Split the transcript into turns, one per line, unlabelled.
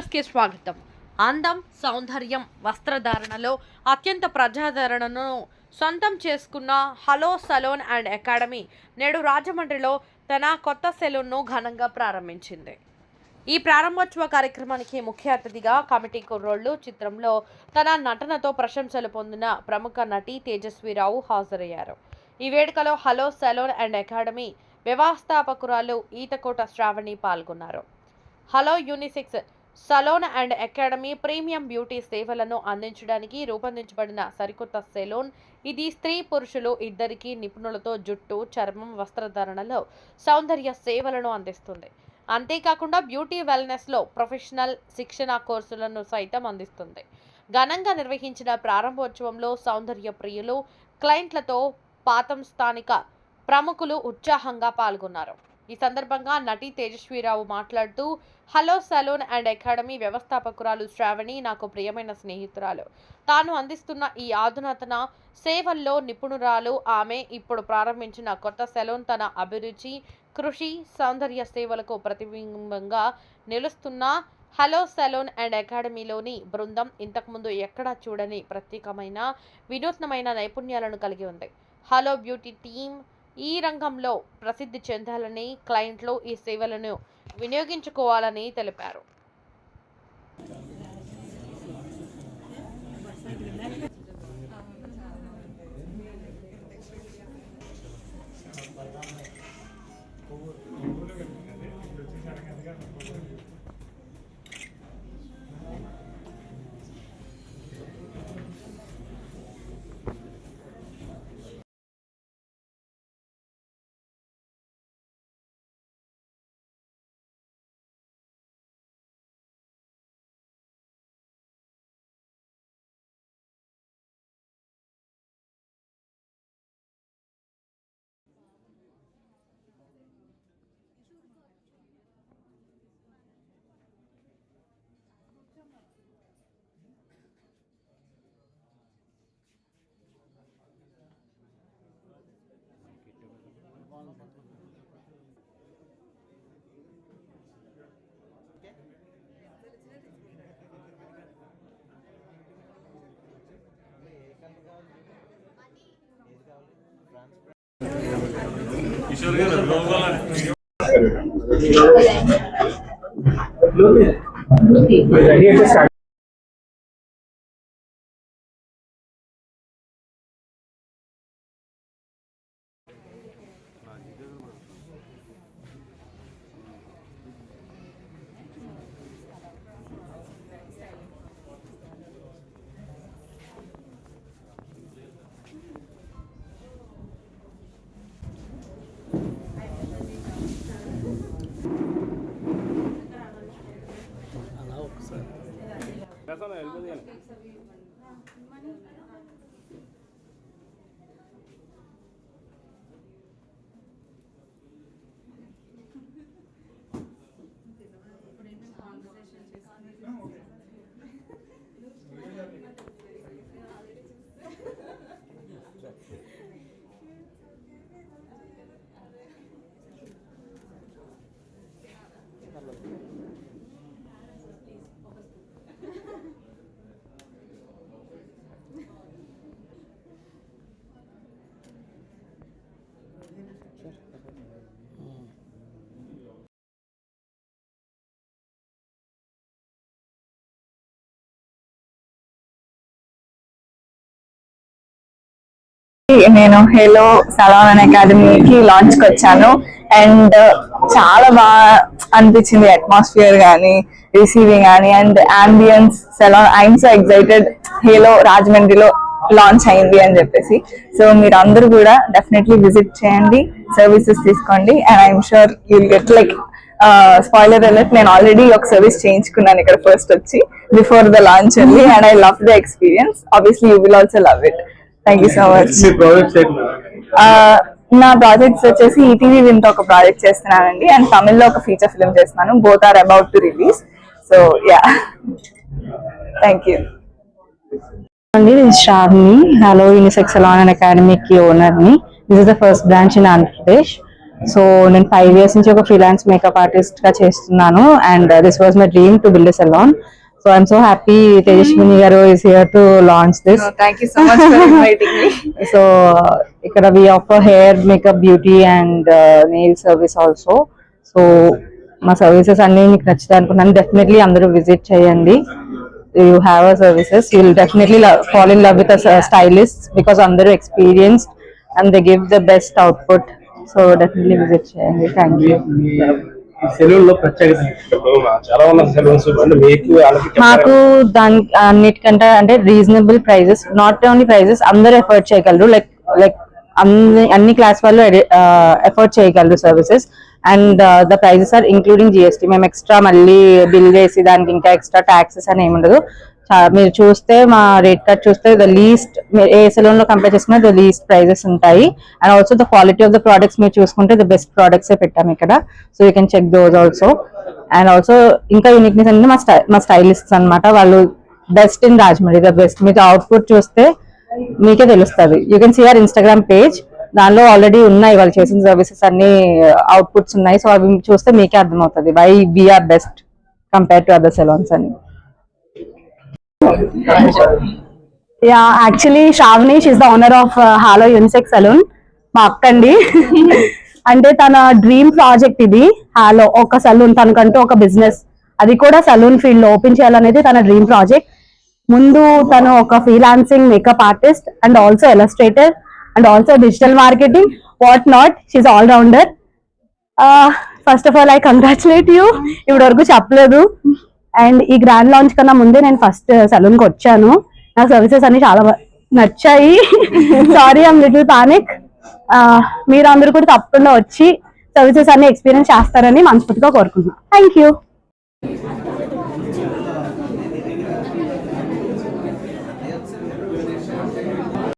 న్యూస్కి స్వాగతం. అందం సౌందర్యం వస్త్రధారణలో అత్యంత ప్రజాదరణను సొంతం చేసుకున్న హలో సలోన్ అండ్ అకాడమీ నేడు రాజమండ్రిలో తన కొత్త సెలూన్ను ఘనంగా ప్రారంభించింది. ఈ ప్రారంభోత్సవ కార్యక్రమానికి ముఖ్య అతిథిగా కమిటీ కుర్రోళ్ళు చిత్రంలో తన నటనతో ప్రశంసలు పొందిన ప్రముఖ నటి తేజస్విరావు హాజరయ్యారు. ఈ వేడుకలో హలో సెలోన్ అండ్ అకాడమీ వ్యవస్థాపకురాలు ఈతకోట శ్రావణి పాల్గొన్నారు. Hello unisex salon and academy premium beauty సేవలను అందించడానికి రూపొందించబడిన సరికొత్త సెలూన్. ఇది స్త్రీ పురుషులు ఇద్దరికీ నిపుణులతో జుట్టు చర్మం వస్త్రధారణలో సౌందర్య సేవలను అందిస్తుంది. అంతేకాకుండా బ్యూటీ వెల్నెస్లో ప్రొఫెషనల్ శిక్షణ కోర్సులను సైతం అందిస్తుంది. ఘనంగా నిర్వహించిన ప్రారంభోత్సవంలో సౌందర్య ప్రియులు క్లయింట్లతో పాతం స్థానిక ప్రముఖులు ఉత్సాహంగా పాల్గొన్నారు. ఈ సందర్భంగా నటి తేజస్వీరావు మాట్లాడుతూ హలో సలూన్ అండ్ అకాడమీ వ్యవస్థాపకురాలు శ్రావణి నాకు ప్రియమైన స్నేహితురాలు. తాను అందిస్తున్న ఈ ఆధునాతన సేవల్లో నిపుణురాలు. ఆమె ఇప్పుడు ప్రారంభించిన కొత్త సెలూన్ తన అభిరుచి కృషి సౌందర్య సేవలకు ప్రతిబింబంగా నిలుస్తున్న హలో సెలూన్ అండ్ అకాడమీలోని బృందం ఇంతకుముందు ఎక్కడా చూడని ప్రత్యేకమైన వినూత్నమైన నైపుణ్యాలను కలిగి ఉంది. హలో బ్యూటీ టీమ్ ఈ రంగంలో ప్రసిద్ధి చెందాలని క్లయింట్లు ఈ సేవలను వినియోగించుకోవాలని తెలిపారు. Mas aí Vamos necessário. del.
నేను హేలో సలాన్ అకాడమీకి లాంచ్కి వచ్చాను. అండ్ చాలా బాగా అనిపించింది అట్మాస్ఫియర్ కానీ రిసీవింగ్ కానీ and ambience salon I'm so excited hello రాజమండ్రిలో లాంచ్ అయింది అని చెప్పేసి. సో మీరు అందరూ కూడా డెఫినెట్లీ విజిట్ చేయండి సర్వీసెస్ తీసుకోండి and I'm sure you'll get like spoiler alert నేను ఆల్రెడీ ఒక సర్వీస్ చేయించుకున్నాను ఇక్కడ ఫస్ట్ వచ్చి బిఫోర్ ద లాంచ్ ఉంది and I love the experience obviously you will also love it thank you so much నా projects వచ్చేసి ETV Win ఒక project చేస్తున్నానండి. అండ్ తమిళ్ళో ఒక ఫీచర్ ఫిల్మ్ చేస్తున్నాను. Both are about to release so ya thank you
అండి నేను Sravani hello unisex salon and అకాడమీకి ఓనర్ని this is the first branch in Andhra Pradesh so నేను ఫైవ్ ఇయర్స్ నుంచి ఒక ఫ్రీలాన్స్ మేకప్ ఆర్టిస్ట్గా చేస్తున్నాను. And this was my dream to build salon so I'm so happy Tejaswini గారు is here to launch this
thank you so
ఇక్కడ we offer hair makeup beauty and nail service also so మా services అన్ని మీకు నచ్చుతాయి అనుకున్నాను. Definitely అందరూ visit చేయండి. You have a services you will definitely fall in love with stylist because అందరూ experienced and they give the best output so definitely visit చేయండి. Thank you
సెలూన్లో ప్రత్యేకత ఏంటి? ఇప్పుడు చాలా ఉన్న సెలూన్స్ అంటే మీకు వాళ్ళకి
మాకు దాని అన్నిటికంటే అంటే reasonable prices not only prices అందరూ ఎఫర్ట్ చేయగలరు. లైక్ లైక్ అన్ని అన్ని క్లాస్ వాళ్ళు ఎఫర్ట్ చేయగలరు services and the prices are including GST మేము ఎక్స్ట్రా మళ్ళీ బిల్ చేసి దానికి ఇంకా ఎక్స్ట్రా ట్యాక్సెస్ అని ఏమి ఉండదు. మీరు చూస్తే మా రేట్ కార్డ్ చూస్తే ద లీస్ట్ ఏ సెలూన్లో కంపేర్ చేసుకున్నా ద లీస్ట్ ప్రైజెస్ ఉంటాయి. And also the quality of the products మీరు చూసుకుంటే ద బెస్ట్ ప్రోడక్ట్స్ పెట్టాము ఇక్కడ. So you can check those also and also ఇంకా యూనిక్నెస్ అనేది మా స్టై మా స్టైలిస్ట్స్ అన్నమాట. వాళ్ళు best in Rajahmundry the best మీకు అవుట్పుట్ చూస్తే మీకే తెలుస్తుంది. You can see our Instagram page దానిలో ఆల్రెడీ ఉన్నాయి వాళ్ళు చేసిన సర్వీసెస్ అన్ని అవుట్పుట్స్ ఉన్నాయి. సో అవి చూస్తే మీకే అర్థమవుతుంది. Why we're best compare to other salons అని.
Ya actually Sravani she's the owner of hello unisex salon మా అక్క అండి అంటే తన డ్రీమ్ ప్రాజెక్ట్ ఇది హాలో ఒక సలూన్ తనకంటూ ఒక బిజినెస్ అది కూడా సలూన్ ఫీల్డ్లో ఓపెన్ చేయాలనేది తన డ్రీమ్ ప్రాజెక్ట్ ముందు తను ఒక freelancing makeup artist and also illustrator and also digital marketing what not she's all rounder first of all I congratulate you ఇప్పటి వరకు చెప్పలేదు. అండ్ ఈ గ్రాండ్ లాంచ్ కన్నా ముందే నేను ఫస్ట్ సలూన్కి వచ్చాను. నా సర్వీసెస్ అన్ని చాలా నచ్చాయి. సారీ ఐమ్ లిటిల్ పానిక్ మీరు అందరూ కూడా తప్పకుండా వచ్చి సర్వీసెస్ అన్ని ఎక్స్పీరియన్స్ చేస్తారని మనస్ఫూర్తిగా కోరుకుంటున్నాను. Thank you